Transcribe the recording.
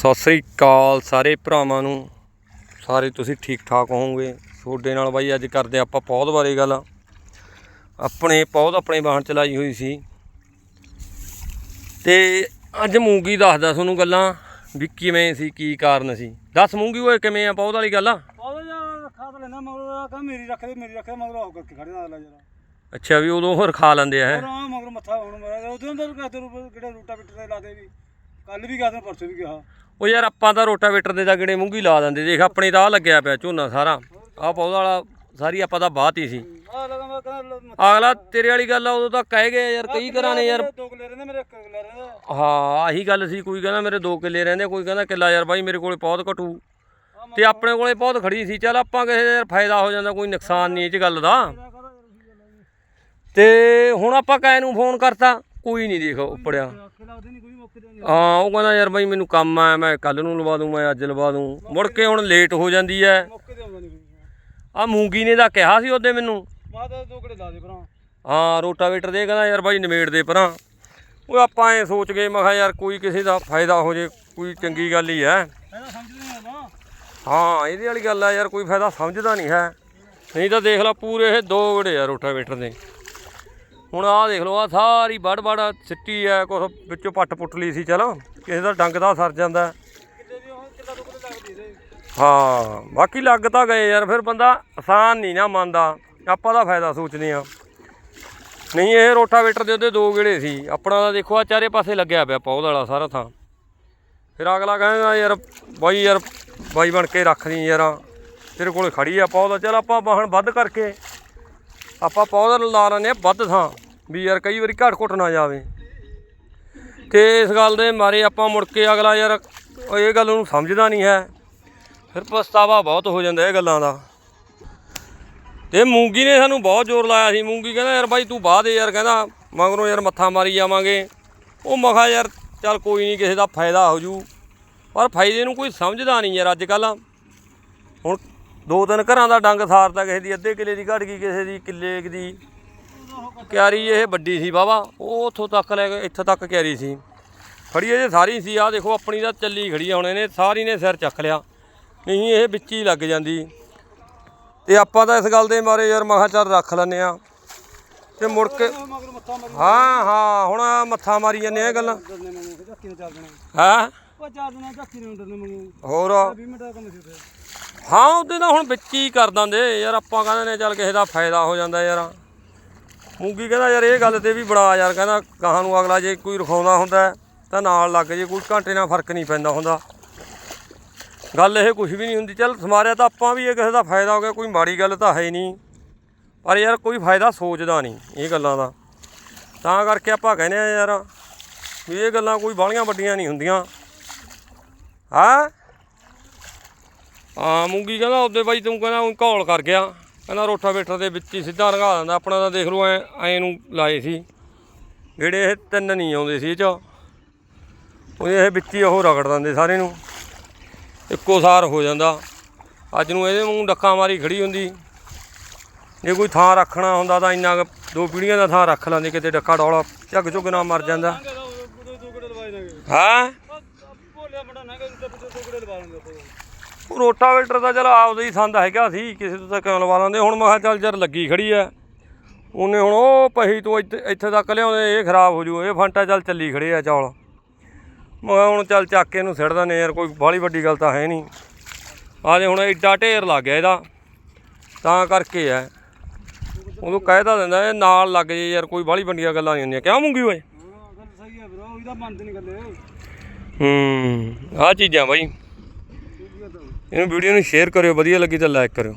ਸਤਿ ਸ੍ਰੀ ਅਕਾਲ ਸਾਰੇ ਭਰਾਵਾਂ ਨੂੰ। ਸਾਰੇ ਤੁਸੀਂ ਠੀਕ ਠਾਕ ਹੋਵੋਗੇ? ਤੁਹਾਡੇ ਨਾਲ ਬਾਈ ਅੱਜ ਕਰਦੇ ਆਪਾਂ ਪੌਦ ਬਾਰੇ ਗੱਲ। ਆਪਣੇ ਪੌਦ ਆਪਣੇ ਬਾਹਣ ਚਲਾਈ ਹੋਈ ਸੀ। ਤੇ ਅੱਜ ਮੂੰਗੀ ਦੱਸਦਾ ਤੁਹਾਨੂੰ ਗੱਲਾਂ ਵੀ ਕਿਵੇਂ ਸੀ ਕੀ ਕਾਰਨ ਸੀ। ਦੱਸ ਮੂੰਗੀ ਓਏ ਕਿਵੇਂ ਆ ਪੌਦ ਵਾਲੀ ਗੱਲ? ਆ ਉਹਦਾ ਯਾਰ ਰੱਖਾ ਤਾਂ ਲੈਣਾ ਮਗਰ ਕਹ ਮੇਰੀ ਰੱਖ ਦੇ ਮੇਰੀ ਰੱਖ ਦੇ ਮਗਰ ਉਹ ਕਰਕੇ ਖੜੇ ਨਾਲ ਜਰਾ। ਅੱਛਾ ਵੀ ਉਦੋਂ ਹੋਰ ਖਾ ਲੈਂਦੇ ਆ ਹੈਂ? ਮਗਰ ਮੱਥਾ ਹੁਣ ਮੇਰਾ ਉਦੋਂ ਤਾਂ ਕਹਤੇ ਰੂਪ ਕਿਹੜਾ ਰੂਟਾ ਬਿੱਟ ਲਾ ਦੇ ਵੀ। ਕੱਲ ਵੀ ਕਹਤੇ ਪਰਸੋਂ ਵੀ ਕਿਹਾ ਉਹ ਯਾਰ ਆਪਾਂ ਤਾਂ ਰੋਟਾਵੇਟਰ ਦੇ ਤਾਂ ਕਿਹੜੇ ਮੂੰਗੀ ਲਾ ਦਿੰਦੇ ਦੇਖ ਆਪਣੇ ਤਾਂ ਲੱਗਿਆ ਪਿਆ ਝੋਨਾ ਸਾਰਾ। ਆ ਪੌਦਾ ਵਾਲਾ ਸਾਰੀ ਆਪਾਂ ਤਾਂ ਬਾਤ ਹੀ ਸੀ। ਆ ਲਗਾ ਮੈਂ ਕਹਿੰਦਾ ਅਗਲਾ ਤੇਰੇ ਵਾਲੀ ਗੱਲ ਆ ਉਦੋਂ ਤਾਂ ਕਹਿ ਗਏ ਯਾਰ ਕਈ ਘਰਾਂ ਨੇ ਯਾਰ ਦੋ ਕਿਲੇ ਰਹਿੰਦੇ ਮੇਰੇ ਇੱਕ ਕਿਲੇ ਰਹਿੰਦਾ। ਹਾਂ ਆਹੀ ਗੱਲ ਸੀ ਕੋਈ ਕਹਿੰਦਾ ਮੇਰੇ 2 ਕਿੱਲੇ ਰਹਿੰਦੇ ਕੋਈ ਕਹਿੰਦਾ ਕਿੱਲਾ ਯਾਰ ਬਾਈ ਮੇਰੇ ਕੋਲੇ ਬਹੁਤ ਘਟੂ। ਤੇ ਆਪਣੇ ਕੋਲੇ ਬਹੁਤ ਖੜੀ ਸੀ ਚੱਲ ਆਪਾਂ ਕਿਸੇ ਦਾ ਯਾਰ ਫਾਇਦਾ ਹੋ ਜਾਂਦਾ ਕੋਈ ਨੁਕਸਾਨ ਨਹੀਂ ਇਹ ਚ ਗੱਲ ਦਾ। ਤੇ ਹੁਣ ਆਪਾਂ ਕਾਇ ਨੂੰ ਫੋਨ ਕਰਤਾ? ਕੋਈ ਨਹੀਂ ਦੇਖ ਉੱਪੜਿਆ। ਹਾਂ ਉਹ ਕਹਿੰਦਾ ਯਾਰ ਬਾਈ ਮੈਨੂੰ ਕੰਮ ਆ ਮੈਂ ਕੱਲ ਨੂੰ ਲਵਾ ਦੂੰ ਮੈਂ ਅੱਜ ਲਵਾ ਦੂੰ। ਮੁੜ ਕੇ ਹੁਣ ਲੇਟ ਹੋ ਜਾਂਦੀ ਐ ਆ ਮੂੰਗੀ ਨੇ ਤਾਂ ਕਿਹਾ ਸੀ ਉਹਦੇ ਮੈਨੂੰ। ਦੋ ਦੇ ਹਾਂ ਰੋਟਾਵੇਟਰ ਦੇ ਕਹਿੰਦਾ ਯਾਰ ਬਾਈ ਨਿਮੇੜ ਦੇ ਪਰਾਂ ਉਹ ਆਪਾਂ ਐ ਸੋਚ ਗਏ ਮੈਂ ਕਿਹਾ ਯਾਰ ਕੋਈ ਕਿਸੇ ਦਾ ਫਾਇਦਾ ਹੋ ਜੇ ਕੋਈ ਚੰਗੀ ਗੱਲ ਹੀ ਐ ਹਾਂ ਇਹਦੀ ਵਾਲੀ ਗੱਲ ਆ ਯਾਰ ਕੋਈ ਫਾਇਦਾ ਸਮਝਦਾ ਨਹੀਂ ਹੈ। ਨਹੀਂ ਤਾਂ ਦੇਖ ਲਾ ਪੂਰੇ ਇਹ ਦੋ ਗੜੇ ਆ ਰੋਟਾਵੇਟਰ ਦੇ। ਹੁਣ ਆਹ ਦੇਖ ਲਓ ਆ ਸਾਰੀ ਵੜ ਵੜ ਸਿੱਟੀ ਐ ਕੁਛ ਵਿੱਚੋਂ ਪੱਟ ਪੁੱਟ ਲਈ ਸੀ, ਚਲੋ। ਕਿਸੇ ਦਾ ਡੰਗ ਦਾ ਸਰ ਜਾਂਦਾ। ਹਾਂ, ਬਾਕੀ ਲੱਗ ਤਾਂ ਗਏ ਯਾਰ, ਫਿਰ ਬੰਦਾ ਆਸਾਨ ਨਹੀਂ ਨਾ ਮੰਨਦਾ। ਆਪਾਂ ਦਾ ਫਾਇਦਾ ਸੋਚਦੇ ਆ ਨਹੀਂ, ਇਹ ਰੋਟਾਵੇਟਰ ਦੇ ਉਹਦੇ ਦੋ ਗੇੜੇ ਸੀ। ਆਪਣਾ ਤਾਂ ਦੇਖੋ ਆ ਚਾਰੇ ਪਾਸੇ ਲੱਗਿਆ ਪਿਆ ਪੌਦ ਵਾਲਾ ਸਾਰਾ ਥਾਂ। ਫਿਰ ਅਗਲਾ ਕਹਿੰਦਾ, ਯਾਰ, ਬਾਈ ਯਾਰ, ਬਾਈ ਬਣ ਕੇ ਰੱਖ ਲਈ ਯਾਰ। ਤੇਰੇ ਕੋਲ ਖੜੀ ਆ ਪੌਦ ਚੱਲ ਆਪਾਂ ਵਾਹਣ ਵੱਧ ਕਰਕੇ ਆਪਾਂ ਪੌਦਾ ਲਾ ਲੈਂਦੇ ਆ ਵੱਧ ਥਾਂ, ਵੀ ਯਾਰ ਕਈ ਵਾਰੀ ਘਟ ਘੁੱਟ ਨਾ ਜਾਵੇ। ਤੇ ਇਸ ਗੱਲ ਦੇ ਮਾਰੇ ਆਪਾਂ ਮੁੜ ਕੇ ਅਗਲਾ ਯਾਰ ਇਹ ਗੱਲ ਨੂੰ ਸਮਝਦਾ ਨਹੀਂ ਹੈ। ਫਿਰ ਪਛਤਾਵਾ ਬਹੁਤ ਹੋ ਜਾਂਦਾ ਇਹ ਗੱਲਾਂ ਦਾ। ਤੇ ਮੂੰਗੀ ਨੇ ਸਾਨੂੰ ਬਹੁਤ ਜ਼ੋਰ ਲਾਇਆ ਸੀ। ਮੂੰਗੀ ਕਹਿੰਦਾ, ਯਾਰ ਬਾਈ ਤੂੰ ਬਾਹ ਦੇ ਯਾਰ, ਕਹਿੰਦਾ, ਮਗਰੋਂ ਯਾਰ ਮੱਥਾ ਮਾਰੀ ਜਾਵਾਂਗੇ। ਉਹ ਮਖਾ ਯਾਰ ਚੱਲ ਕੋਈ ਨਹੀਂ, ਕਿਸੇ ਦਾ ਫਾਇਦਾ ਹੋ ਜੂ। ਪਰ ਫਾਇਦੇ ਨੂੰ ਕੋਈ ਸਮਝਦਾ ਨਹੀਂ ਯਾਰ ਅੱਜ ਕੱਲ ਹੁਣ ਦੋ ਤਿੰਨ ਘਰਾਂ ਦਾ ਡੰਗ ਸਾਰਤਾ ਕਿਸੇ ਦੀ ਅੱਧੇ ਕਿੱਲੇ ਦੀ ਘਟ ਗਈ ਕਿਸੇ ਦੀ ਕਿੱਲੇ ਦੀ। ਕਿਆਰੀ ਇਹ ਵੱਡੀ ਸੀ ਬਾਬਾ ਉਹ ਉੱਥੋਂ ਤੱਕ ਲੈ ਕੇ ਇੱਥੋਂ ਤੱਕ ਕਿਆਰੀ ਸੀ। ਖੜੀ ਇਹ ਸਾਰੀ ਸੀ ਆ ਦੇਖੋ ਆਪਣੀ ਤਾਂ ਚੱਲੀ ਖੜੀ ਹੁਣ ਇਹਨੇ ਸਾਰੀ ਨੇ ਸਿਰ ਚੱਕ ਲਿਆ। ਨਹੀਂ ਇਹ ਵਿੱਚ ਹੀ ਲੱਗ ਜਾਂਦੀ। ਤੇ ਆਪਾਂ ਤਾਂ ਇਸ ਗੱਲ ਦੇ ਮਾਰੇ ਯਾਰ ਮੈਂ ਕਿਹਾ ਚੱਲ ਰੱਖ ਲੈਨੇ ਆ ਤੇ ਮੁੜ ਕੇ ਹਾਂ ਹਾਂ ਹੁਣ ਮੱਥਾ ਮਾਰੀ ਜਾਂਦੇ ਆ ਗੱਲਾਂ। ਨੇ। ਹਾਂ? ਉਹ ਚਾਰ ਦਿਨਾਂ ਝੱਕੀ ਨੇ ਡਰਨੇ ਮੰਗੂ। ਹੋਰ? 20 ਮਿੰਟ ਦਾ ਕੰਮ ਸੀ ਉੱਥੇ। ਹਾਂ ਉਹਦੇ ਤਾਂ ਹੁਣ ਵਿੱਚ ਹੀ ਕਰ ਦਿੰਦੇ। ਯਾਰ ਆਪਾਂ ਕਹਿੰਦੇ ਨੇ ਚੱਲ ਕਿਸੇ ਦਾ ਫਾਇਦਾ ਹੋ ਜਾਂਦਾ ਯਾਰ। ਮੂੰਗੀ ਕਹਿੰਦਾ ਯਾਰ ਇਹ ਗੱਲ ਤੇ ਵੀ ਬੜਾ ਯਾਰ ਕਹਿੰਦਾ ਗਾਹਾਂ ਨੂੰ ਅਗਲਾ ਜੇ ਕੋਈ ਰਖਾਉਂਦਾ ਹੁੰਦਾ ਤਾਂ ਨਾਲ ਲੱਗ ਜੇ ਕੋਈ ਘੰਟੇ ਨਾਲ ਫ਼ਰਕ ਨਹੀਂ ਪੈਂਦਾ ਹੁੰਦਾ। ਗੱਲ ਇਹ ਕੁਝ ਵੀ ਨਹੀਂ ਹੁੰਦੀ। ਚੱਲ ਸਮਾਰਿਆ ਤਾਂ ਆਪਾਂ ਵੀ ਇਹ ਕਿਸੇ ਦਾ ਫਾਇਦਾ ਹੋ ਗਿਆ ਕੋਈ ਮਾੜੀ ਗੱਲ ਤਾਂ ਹੈ ਹੀ ਨਹੀਂ। ਪਰ ਯਾਰ ਕੋਈ ਫਾਇਦਾ ਸੋਚਦਾ ਨਹੀਂ ਇਹ ਗੱਲਾਂ ਦਾ। ਤਾਂ ਕਰਕੇ ਆਪਾਂ ਕਹਿੰਦੇ ਆ ਯਾਰ ਵੀ ਇਹ ਗੱਲਾਂ ਕੋਈ ਬਾਹਲੀਆਂ ਵੱਡੀਆਂ ਨਹੀਂ ਹੁੰਦੀਆਂ। ਹਾਂ? ਹਾਂ ਮੂੰਗੀ ਕਹਿੰਦਾ ਉਹਦੇ ਬਾਈ ਤੂੰ ਕਹਿੰਦਾ ਉਹ ਘੌਲ ਕਰ ਗਿਆ। ਕਹਿੰਦਾ ਰੋਟਾਵੇਟਰ ਦੇ ਵਿੱਚ ਹੀ ਸਿੱਧਾ ਰੰਗਾ ਦਿੰਦਾ। ਆਪਣਾ ਤਾਂ ਦੇਖ ਲਓ ਐ ਐ ਨੂੰ ਲਾਏ ਸੀ। ਜਿਹੜੇ ਇਹ ਤਿੰਨ ਨਹੀਂ ਆਉਂਦੇ ਸੀ ਇਹ ਚ ਉਹ ਇਹ ਵਿੱਚ ਹੀ ਉਹ ਰਗੜ ਦਿੰਦੇ ਸਾਰੇ ਨੂੰ। ਇੱਕੋ ਸਾਰ ਹੋ ਜਾਂਦਾ। ਅੱਜ ਨੂੰ ਇਹਦੇ ਮੂੰਹ ਡੱਕਾ ਮਾਰੀ ਖੜੀ ਹੁੰਦੀ। ਜੇ ਕੋਈ ਥਾਂ ਰੱਖਣਾ ਹੁੰਦਾ ਤਾਂ ਇੰਨਾ ਦੋ ਪੀੜੀਆਂ ਦਾ ਥਾਂ ਰੱਖ ਲੈਂਦੇ। ਕਿਤੇ ਡੱਕਾ ਡੌਲਾ ਝੱਗ ਝੁੱਗ ਨਾ ਮਰ ਜਾਂਦਾ। ਹਾਂ ਭੋਲਿਆ ਮੁੰਡਾ ਨਾ ਕਿ ਦੋ ਕਿਲੇ ਲਵਾ ਲਾਂਗੇ ਆਪਾਂ ਉਹ ਰੋਟਾਵੇਟਰ ਦਾ ਚਲ ਆਪਦਾ ਹੀ ਸੰਦ ਹੈਗਾ ਸੀ ਕਿਸੇ ਤੋਂ ਤਾਂ ਕਿਉਂ ਲਵਾ ਲੈਂਦੇ ਹੁਣ ਮੈਂ ਕਿਹਾ ਚੱਲ ਜਰ ਲੱਗੀ ਖੜੀ ਐ। ਉਹਨੇ ਹੁਣ ਉਹ ਪਹੀ ਤੋਂ ਇੱਥੇ ਤੱਕ ਲਿਆਉਂਦੇ ਇਹ ਖਰਾਬ ਹੋ ਜੂ ਇਹ ਫੰਟਾ ਚੱਲ ਚੱਲੀ ਖੜੇ ਆ ਚੌਲ। ਮੈਂ ਹੁਣ ਚੱਲ ਚੱਕ ਕੇ ਇਹਨੂੰ ਸਿੱਟ ਦਿੰਦੇ ਯਾਰ ਕੋਈ ਬਾਹਲੀ ਵੱਡੀ ਗੱਲ ਤਾਂ ਹੈ ਨਹੀਂ ਆਦੇ ਹੁਣ ਐਡਾ ਢੇਰ ਲੱਗ ਗਿਆ ਇਹਦਾ ਤਾਂ ਕਰਕੇ ਐ। ਉਹਨੂੰ ਕਹਿਦਾ ਦਿੰਦਾ ਇਹ ਨਾਲ ਲੱਗ ਜੇ ਯਾਰ ਕੋਈ ਬਾਹਲੀ ਵੱਡੀਆਂ ਗੱਲਾਂ ਨਹੀਂ ਹੁੰਦੀਆਂ। ਕਿਉਂ ਮੂੰਗੀ ਓਏ? ਹਾਂ ਗੱਲ ਸਹੀ ਹੈ ਬ్రో ਇਹਦਾ ਮੰਨਦੇ ਨਹੀਂ ਗੱਲੇ। ਹੂੰ ਆਹ ਚੀਜ਼ਾਂ ਬਾਈ। ਇਹਨੂੰ ਵੀਡੀਓ ਨੂੰ ਸ਼ੇਅਰ ਕਰਿਓ ਵਧੀਆ ਲੱਗੀ ਤਾਂ ਲਾਈਕ ਕਰਿਓ।